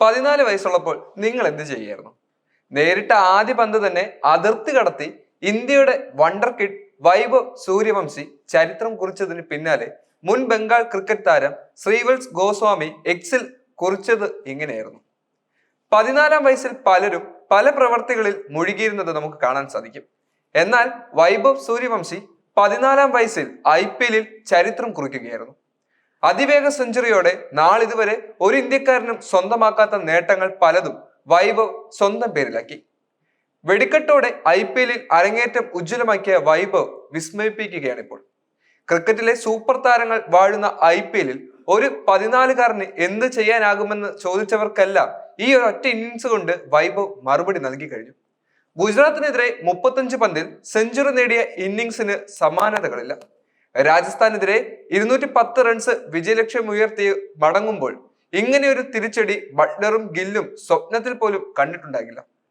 പതിനാല് വയസ്സുള്ളപ്പോൾ നിങ്ങൾ എന്ത് ചെയ്യായിരുന്നു? നേരിട്ട ആദ്യ പന്ത് തന്നെ അതിർത്തി കടത്തി ഇന്ത്യയുടെ വണ്ടർ കിഡ് വൈഭവ് സൂര്യവംശി ചരിത്രം കുറിച്ചതിന് പിന്നാലെ മുൻ ബംഗാൾ ക്രിക്കറ്റ് താരം ശ്രീവത്സ് ഗോസ്വാമി എക്സിൽ കുറിച്ചത് ഇങ്ങനെയായിരുന്നു. പതിനാലാം വയസ്സിൽ പലരും പല പ്രവർത്തികളിൽ മുഴുകിയിരുന്നത് നമുക്ക് കാണാൻ സാധിക്കും. എന്നാൽ വൈഭവ് സൂര്യവംശി പതിനാലാം വയസ്സിൽ ഐ പി എല്ലിൽ ചരിത്രം കുറിക്കുകയായിരുന്നു. അതിവേഗ സെഞ്ചുറിയോടെ നാളിതുവരെ ഒരു ഇന്ത്യക്കാരനും സ്വന്തമാക്കാത്ത നേട്ടങ്ങൾ പലതും വൈഭവ് സ്വന്തം പേരിലാക്കി. വെടിക്കെട്ടോടെ ഐ പി എല്ലിൽ അരങ്ങേറ്റം ഉജ്ജ്വലമാക്കിയ വൈഭവ് വിസ്മയിപ്പിക്കുകയാണ് ഇപ്പോൾ ക്രിക്കറ്റിലെ സൂപ്പർ താരങ്ങൾ വാഴുന്ന ഐ പി എല്ലിൽ ഒരു പതിനാലുകാരന് എന്ത് ചെയ്യാനാകുമെന്ന് ചോദിച്ചവർക്കെല്ലാം ഈ ഒരു ഒറ്റ ഇന്നിങ്സ് കൊണ്ട് വൈഭവ് മറുപടി നൽകി കഴിഞ്ഞു. ഗുജറാത്തിനെതിരെ മുപ്പത്തഞ്ച് പന്തിൽ സെഞ്ചുറി നേടിയ ഇന്നിങ്സിന് സമാനതകളില്ല. രാജസ്ഥാനെതിരെ ഇരുന്നൂറ്റി പത്ത് റൺസ് വിജയലക്ഷ്യം ഉയർത്തി മടങ്ങുമ്പോൾ ഇങ്ങനെയൊരു തിരിച്ചടി ബട്ട്ലറും ഗില്ലും സ്വപ്നത്തിൽ പോലും കണ്ടിട്ടുണ്ടാകില്ല